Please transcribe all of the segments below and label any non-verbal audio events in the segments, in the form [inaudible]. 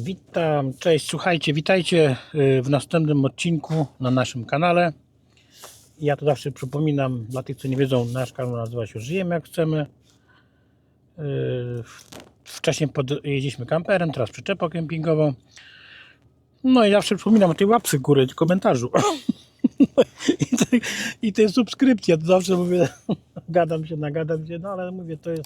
Witam, cześć, słuchajcie, witajcie y, w następnym odcinku na naszym kanale. Ja to zawsze przypominam, dla tych, co nie wiedzą, nasz kanał nazywa się Żyjemy jak chcemy. Y, Wcześniej jeździliśmy kamperem, teraz przyczepą kempingową. No i zawsze przypominam o tej łapce w górę, komentarzu. [laughs] I, tej, subskrypcji. Ja to zawsze mówię, [laughs] gadam się, nagadam się, no ale mówię, to jest,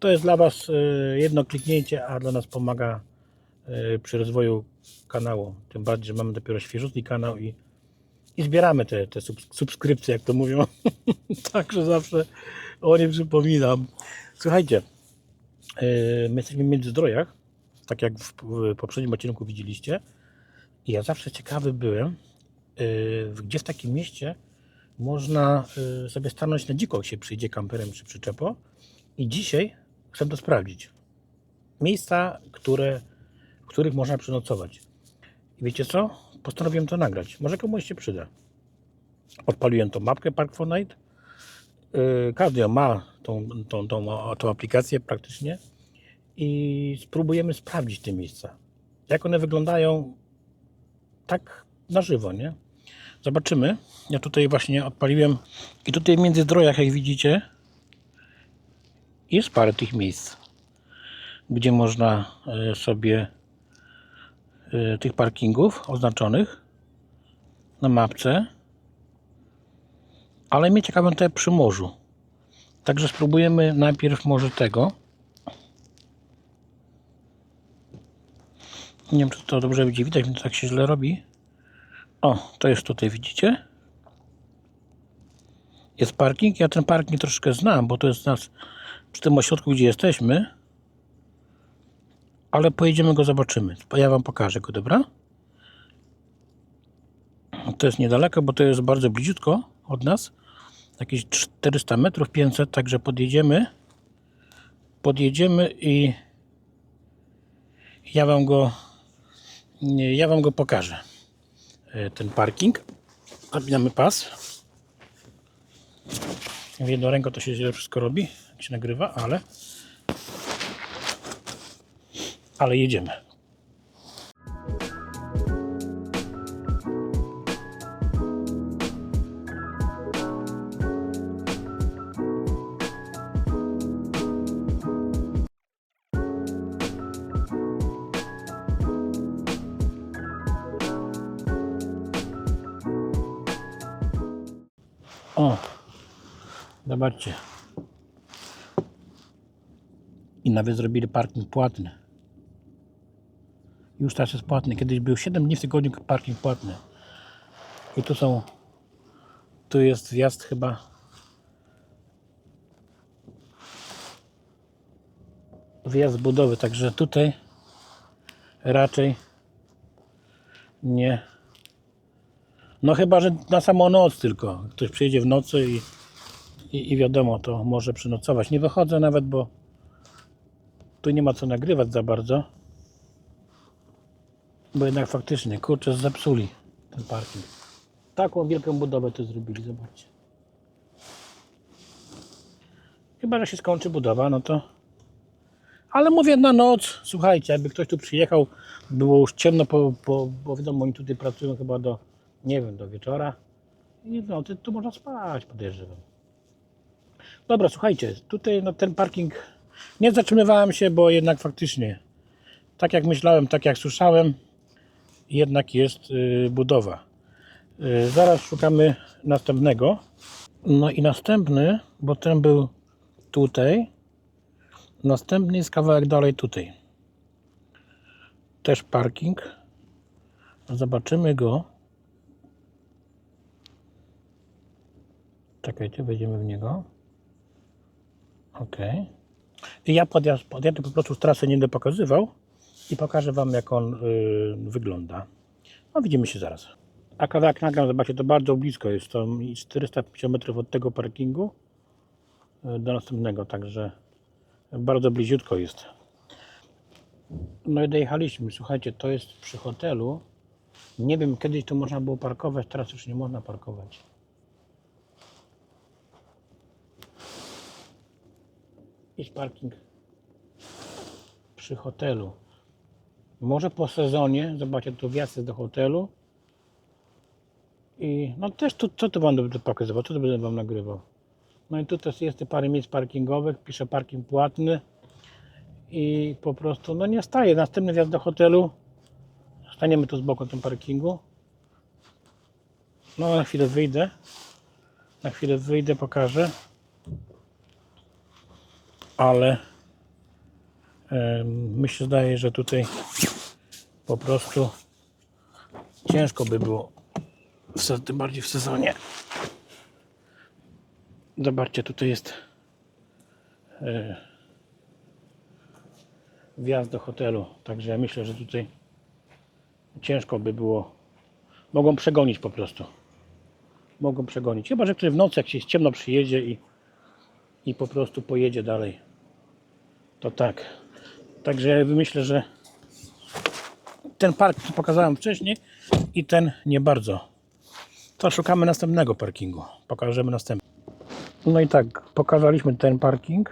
to jest dla Was y, jedno kliknięcie, a dla nas pomaga przy rozwoju kanału. Tym bardziej, że mamy dopiero świeżutki kanał i, i zbieramy te, te sub, subskrypcje, jak to mówią. [laughs] Także zawsze o nie przypominam. Słuchajcie, y, my jesteśmy w Międzyzdrojach, tak jak w, poprzednim odcinku widzieliście. I ja zawsze ciekawy byłem, y, gdzie w takim mieście można y, sobie stanąć na dziko, jak się przyjdzie kamperem czy przyczepo. I dzisiaj chcę to sprawdzić. Miejsca, które, których można przenocować. I wiecie co? Postanowiłem to nagrać. Może komuś się przyda. Odpaliłem tą mapkę Park Każdy ma, tą, tą, tą, tą aplikację praktycznie. I spróbujemy sprawdzić te miejsca. Jak one wyglądają tak na żywo, nie? Zobaczymy. Ja tutaj właśnie odpaliłem i tutaj w Międzyzdrojach, jak widzicie, jest parę tych miejsc, gdzie można e, sobie tych parkingów oznaczonych na mapce, ale mnie ciekawią te przy morzu. Także spróbujemy najpierw może tego. Nie wiem, czy to dobrze będzie widać, mi to tak się źle robi. O, to jest tutaj, widzicie? Jest parking. Ja ten parking troszkę znam, bo to jest nas przy tym ośrodku, gdzie jesteśmy. Ale pojedziemy go, zobaczymy. Ja Wam pokażę go, dobra? To jest niedaleko, bo to jest bardzo bliziutko od nas. Jakieś 400 metrów, 500, także podjedziemy. Podjedziemy i ja Wam go ja Wam go pokażę. E, Ten parking. Zabijamy pas. W jedną ręką to się wszystko robi, jak się nagrywa, ale ale jedziemy. O, zobaczcie. I nawet zrobili parking płatny. Już teraz jest płatny. Kiedyś był 7 dni w tygodniu parking płatny. I tu są. Tu jest wjazd chyba. Wjazd budowy, także tutaj raczej nie. No chyba, że na samą noc tylko. Ktoś przyjedzie w nocy i, i, i wiadomo, to może przynocować. Nie wychodzę nawet, bo tu nie ma co nagrywać za bardzo. Bo jednak faktycznie, kurczę, zepsuli ten parking. Taką wielką budowę tu zrobili, zobaczcie. Chyba, że się skończy budowa, no to... Ale mówię na noc, słuchajcie, jakby ktoś tu przyjechał, było już ciemno, po, po, bo wiadomo, oni tutaj pracują chyba do, nie wiem, do wieczora. I no, tu, tu można spać, podejrzewam. Dobra, słuchajcie, tutaj no, ten parking nie zatrzymywałem się, bo jednak faktycznie, tak jak myślałem, tak jak słyszałem, jednak jest y, budowa. Y, zaraz szukamy następnego. No i następny, bo ten był tutaj, następny jest kawałek dalej tutaj. Też parking. Zobaczymy go. Czekajcie, wejdziemy w niego. Ok. I ja podjazd, podjadę po prostu trasy nie będę pokazywał i pokażę Wam jak on y, wygląda. No widzimy się zaraz. A kawałek nagram, zobaczcie, to bardzo blisko jest. To 450 metrów od tego parkingu y, do następnego, także bardzo bliziutko jest. No i dojechaliśmy. Słuchajcie, to jest przy hotelu. Nie wiem, kiedyś tu można było parkować, teraz już nie można parkować. Jest parking przy hotelu. Może po sezonie, zobaczcie, tu wjazd do hotelu. I no też tu, co tu będę pokazywał, co tu będę wam nagrywał. No i tu też jest parę miejsc parkingowych, piszę parking płatny. I po prostu, no nie staje. Następny wjazd do hotelu. Staniemy tu z boku na tym parkingu. No na chwilę wyjdę. Na chwilę wyjdę, pokażę. Ale em, mi się zdaje, że tutaj po prostu ciężko by było, w, tym bardziej w sezonie. Zobaczcie, tutaj jest e, wjazd do hotelu, także ja myślę, że tutaj ciężko by było. Mogą przegonić po prostu. Mogą przegonić. Chyba, że ktoś w nocy, jak się ciemno przyjedzie i, i po prostu pojedzie dalej. To tak. Także ja myślę, że ten park, co pokazałem wcześniej i ten nie bardzo. To szukamy następnego parkingu. Pokażemy następny. No i tak, pokazaliśmy ten parking.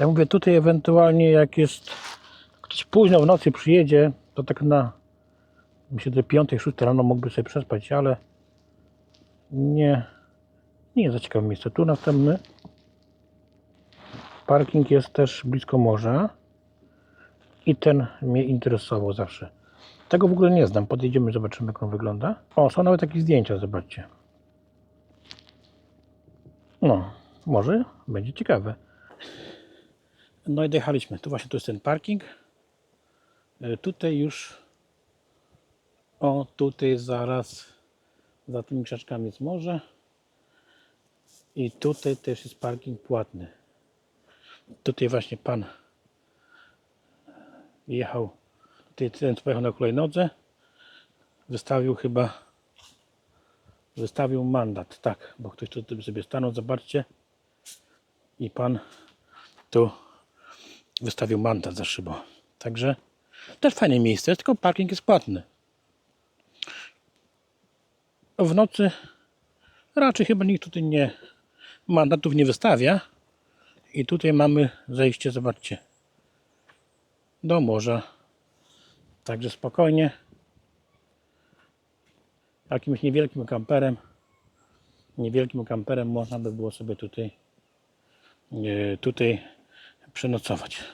Jak mówię, tutaj ewentualnie jak jest ktoś późno w nocy przyjedzie, to tak na myślę, że 5, 6 rano mógłby sobie przespać, ale nie, nie jest za ciekawe miejsce. Tu następny parking jest też blisko morza i ten mnie interesował zawsze. Tego w ogóle nie znam. Podjedziemy, zobaczymy jak on wygląda. O, są nawet takie zdjęcia, zobaczcie. No, może będzie ciekawe. No i dojechaliśmy. Tu właśnie tu jest ten parking. E, Tutaj już o, tutaj zaraz za tymi krzaczkami jest morze. I tutaj też jest parking płatny. Tutaj właśnie pan jechał, ten co pojechał na hulajnodze, wystawił chyba, wystawił mandat, tak, bo ktoś tu sobie stanął, zobaczcie. I pan tu wystawił mandat za szybą. Także też fajne miejsce, tylko parking jest płatny. W nocy raczej chyba nikt tutaj nie mandatów nie wystawia. I tutaj mamy zejście, zobaczcie, do morza. Także spokojnie. Jakimś niewielkim kamperem, niewielkim kamperem można by było sobie tutaj, e, tutaj przenocować.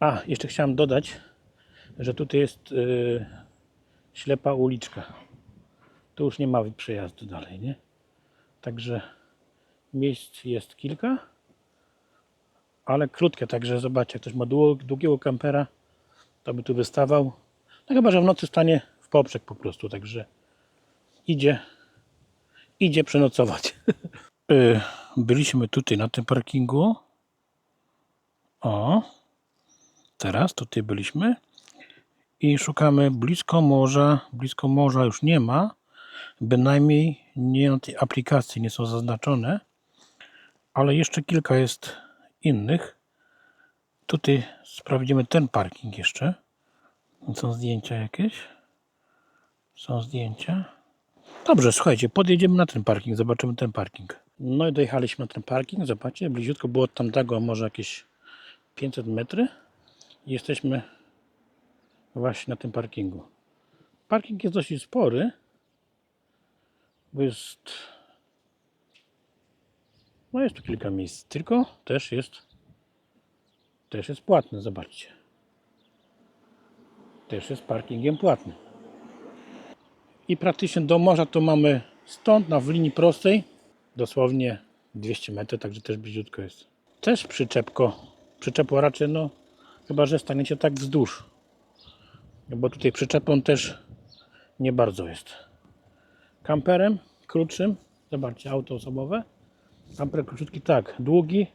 A, jeszcze chciałem dodać, że tutaj jest e, ślepa uliczka. Tu już nie ma przejazdu dalej, nie? Także miejsc jest kilka, ale krótkie, także zobaczcie, jak ktoś ma dług- długiego kampera, to by tu wystawał. No chyba, że w nocy stanie w poprzek po prostu, także idzie, idzie przenocować. [laughs] Y, Byliśmy tutaj na tym parkingu. O, teraz tutaj byliśmy i szukamy blisko morza. Blisko morza już nie ma, bynajmniej nie na tej aplikacji nie są zaznaczone, ale jeszcze kilka jest innych. Tutaj sprawdzimy ten parking jeszcze. Są zdjęcia jakieś? Są zdjęcia. Dobrze, słuchajcie, podjedziemy na ten parking, zobaczymy ten parking. No i dojechaliśmy na ten parking, zobaczcie, bliziutko było od tamtego może jakieś 500 metrów. I Jesteśmy właśnie na tym parkingu. Parking jest dosyć spory, bo jest no jest tu kilka miejsc, tylko też jest też jest płatny, zobaczcie. Też jest parkingiem płatnym. I praktycznie do morza to mamy stąd na w linii prostej dosłownie 200 metrów, także też bliziutko jest. Też przyczepko, przyczepło raczej no chyba, że staniecie tak wzdłuż. Bo tutaj przyczepą też nie bardzo jest. Kamperem krótszym, zobaczcie, auto osobowe. Kamper króciutki tak, długi,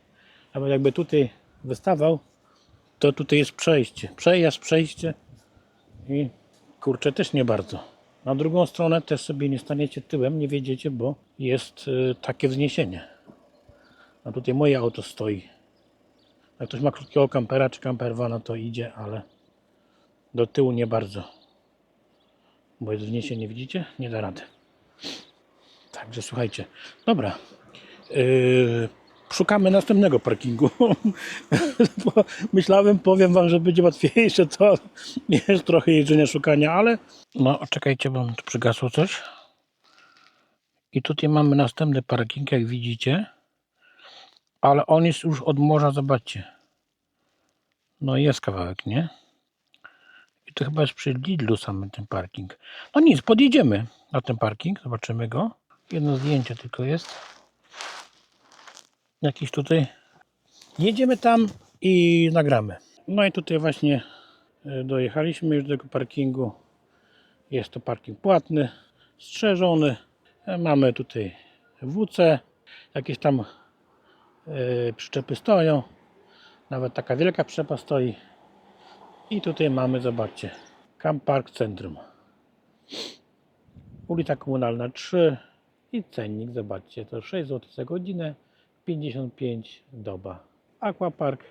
ale jakby tutaj wystawał, to tutaj jest przejście. Przejazd, przejście i kurczę też nie bardzo. Na drugą stronę też sobie nie staniecie tyłem, nie wiedziecie, bo jest y, takie wzniesienie. A tutaj moje auto stoi. Jak ktoś ma krótkiego kampera czy campervana, to idzie, ale do tyłu nie bardzo. Bo jest wzniesienie, widzicie? Nie da rady. Także słuchajcie. Dobra. Yy, szukamy następnego parkingu. [laughs] Myślałem, powiem wam, że będzie łatwiejsze, to jest trochę jeżdżenia, szukania, ale no czekajcie, bo tu przygasło coś. I tutaj mamy następny parking, jak widzicie. Ale on jest już od morza, zobaczcie. No jest kawałek, nie? I to chyba jest przy Lidlu samym ten parking. No nic, podjedziemy na ten parking, zobaczymy go. Jedno zdjęcie tylko jest. Jakiś tutaj. Jedziemy tam i nagramy. No i tutaj właśnie e, dojechaliśmy już do tego parkingu. Jest to parking płatny, strzeżony. E, Mamy tutaj WC, jakieś tam e, przyczepy stoją. Nawet taka wielka przyczepa stoi. I tutaj mamy, zobaczcie, Camp Park Centrum. Ulica Komunalna 3 i cennik, zobaczcie, to 6 zł za godzinę, 55 doba. Aquapark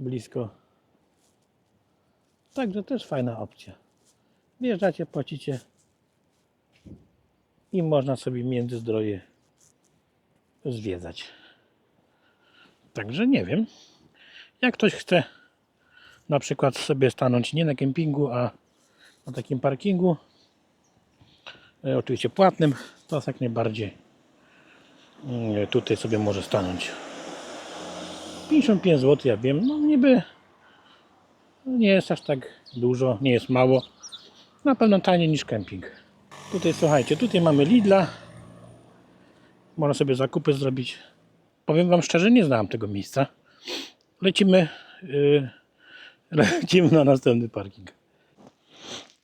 blisko. Także też fajna opcja. Wjeżdżacie, płacicie i można sobie Międzyzdroje zwiedzać. Także nie wiem. Jak ktoś chce na przykład sobie stanąć nie na kempingu, a na takim parkingu, e, oczywiście płatnym, to jak najbardziej tutaj sobie może stanąć. 55 zł, ja wiem, no niby nie jest aż tak dużo, nie jest mało. Na pewno taniej niż kemping. Tutaj słuchajcie, tutaj mamy Lidla. Można sobie zakupy zrobić. Powiem Wam szczerze, nie znałem tego miejsca. Lecimy, yy, [laughs] lecimy na następny parking.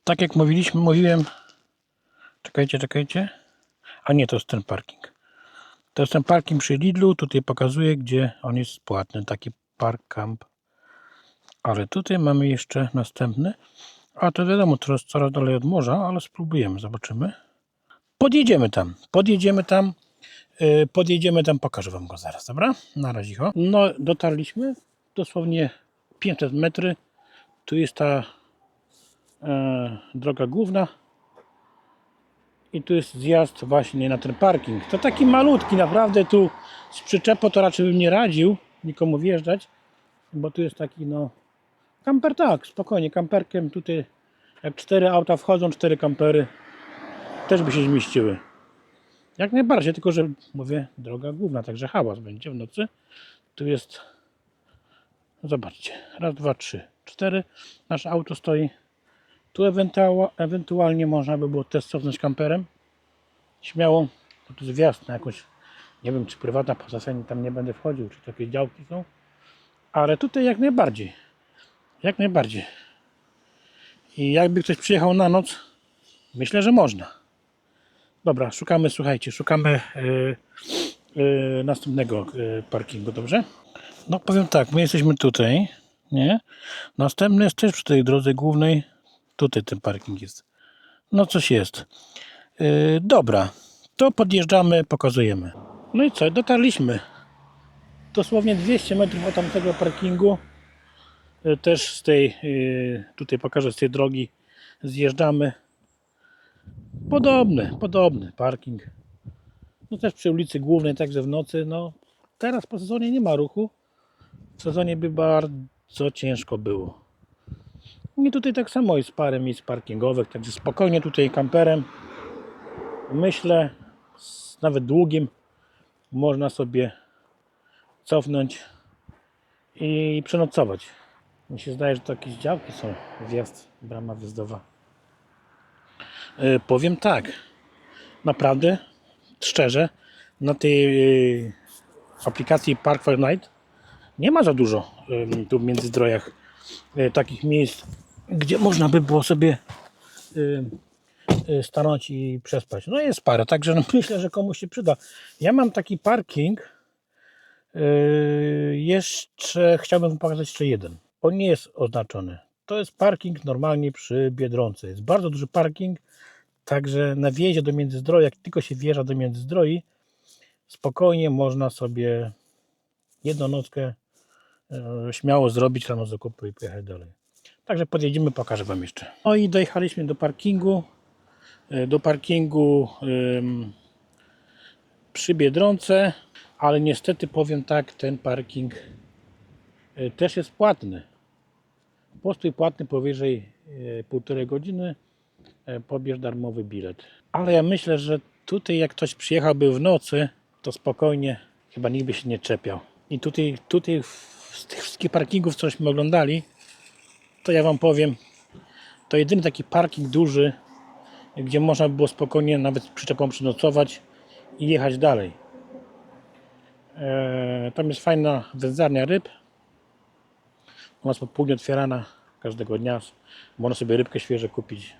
Tak jak mówiliśmy, mówiłem. Czekajcie, czekajcie. A nie, to jest ten parking. To jest ten parking przy Lidlu. Tutaj pokazuję, gdzie on jest płatny. Taki park camp. Ale tutaj mamy jeszcze następny. A to wiadomo, coraz, coraz dalej od morza, ale spróbujemy, zobaczymy. Podjedziemy tam, podjedziemy tam, yy, podjedziemy tam, pokażę Wam go zaraz, dobra? Na razie. ho. No, dotarliśmy, dosłownie 500 metry. Tu jest ta e, droga główna. I tu jest zjazd właśnie na ten parking. To taki malutki, naprawdę tu z przyczepą to raczej bym nie radził nikomu wjeżdżać, bo tu jest taki no Kamper tak, spokojnie, kamperkiem tutaj jak cztery auta wchodzą, cztery kampery też by się zmieściły. Jak najbardziej, tylko że mówię, droga główna, także hałas będzie w nocy. Tu jest, zobaczcie, raz, dwa, trzy, cztery. Nasze auto stoi. Tu ewentualnie, można by było też cofnąć kamperem. Śmiało, bo tu jest na jakąś, nie wiem czy prywatna posesja, tam nie będę wchodził, czy to jakieś działki są. Ale tutaj jak najbardziej. Jak najbardziej. I jakby ktoś przyjechał na noc, myślę, że można. Dobra, szukamy, słuchajcie, szukamy yy, yy, następnego yy, parkingu, dobrze? No powiem tak, my jesteśmy tutaj, nie? Następny jest też przy tej drodze głównej. Tutaj ten parking jest. No coś jest. Yy, dobra, to podjeżdżamy, pokazujemy. No i co, dotarliśmy. Dosłownie 200 metrów od tamtego parkingu E, też z tej, e, tutaj pokażę z tej drogi zjeżdżamy. Podobny, podobny parking. No też przy ulicy Głównej, także w nocy. No teraz po sezonie nie ma ruchu. W sezonie by bardzo ciężko było. I tutaj tak samo jest parę miejsc parkingowych, także spokojnie tutaj kamperem. Myślę, z nawet długim można sobie cofnąć i przenocować. Mi się zdaje, że to jakieś działki są. Wjazd, brama wjazdowa. E, powiem tak. Naprawdę, szczerze, na tej e, aplikacji Park for Night nie ma za dużo e, tu w Międzyzdrojach takich miejsc, gdzie można by było sobie e, e, stanąć i przespać. No jest parę, także no [laughs] myślę, że komuś się przyda. Ja mam taki parking. e, jeszcze chciałbym pokazać jeszcze jeden. On nie jest oznaczony. To jest parking normalnie przy Biedronce. Jest bardzo duży parking, także na wjeździe do Międzyzdroi, jak tylko się wjeżdża do Międzyzdroi, spokojnie można sobie jedną nockę e, śmiało zrobić rano zakupy i pojechać dalej. Także podjedziemy, pokażę Wam jeszcze. No i dojechaliśmy do parkingu. e, Do parkingu przy Biedronce, Ale niestety powiem tak, ten parking y, też jest płatny. Postój płatny powyżej y, półtorej godziny, pobierz darmowy bilet. Ale ja myślę, że tutaj jak ktoś przyjechałby w nocy, to spokojnie chyba nikt by się nie czepiał. I tutaj, tutaj z tych wszystkich parkingów, cośmy oglądali, to ja Wam powiem, to jedyny taki parking duży, gdzie można by było spokojnie nawet przyczepą przynocować i jechać dalej. Eee, tam jest fajna wędzarnia ryb. Ona jest po południu otwierana każdego dnia. Można sobie rybkę świeżo kupić.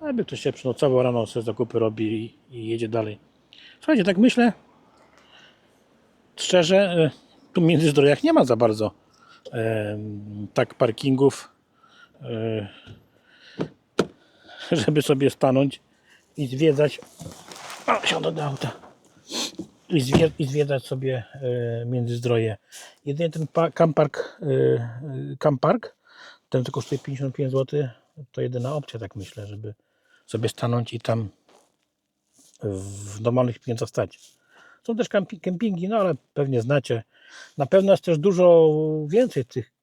Aby ktoś się przynocował, rano sobie zakupy robi i, i jedzie dalej. Słuchajcie, tak myślę, szczerze, e, tu między zdrojach nie ma za bardzo e, tak parkingów, żeby sobie stanąć i zwiedzać. O, siądę do auta. I, I zwiedzać sobie e, Międzyzdroje. Jedynie ten pa, campark, e, e, campark, ten co kosztuje 55 zł, to jedyna opcja, tak myślę, żeby sobie stanąć i tam w normalnych pieniądzach stać. Są też kempingi, no ale pewnie znacie. Na pewno jest też dużo więcej tych, e,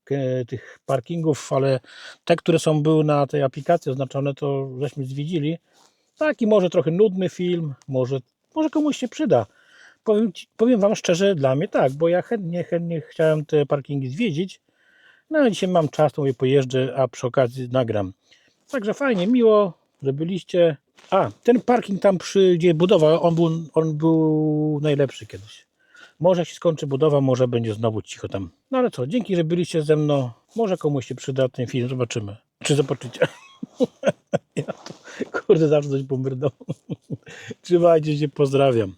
tych parkingów, ale te, które są były na tej aplikacji oznaczone, to żeśmy zwiedzili. Taki może trochę nudny film, może, może komuś się przyda. Powiem, powiem Wam szczerze, dla mnie tak, bo ja chętnie, chętnie chciałem te parkingi zwiedzić. No dzisiaj mam czas, to mówię pojeżdżę, a przy okazji nagram. Także fajnie, miło, że byliście. A, ten parking tam przy, gdzie budowa, on był, on był najlepszy kiedyś. Może się skończy budowa, może będzie znowu cicho tam. No ale co, dzięki, że byliście ze mną. Może komuś się przyda ten film, zobaczymy. Czy zobaczycie. [laughs] ja to, kurde, zawsze coś pomyrdał. [laughs] Trzymajcie się, pozdrawiam.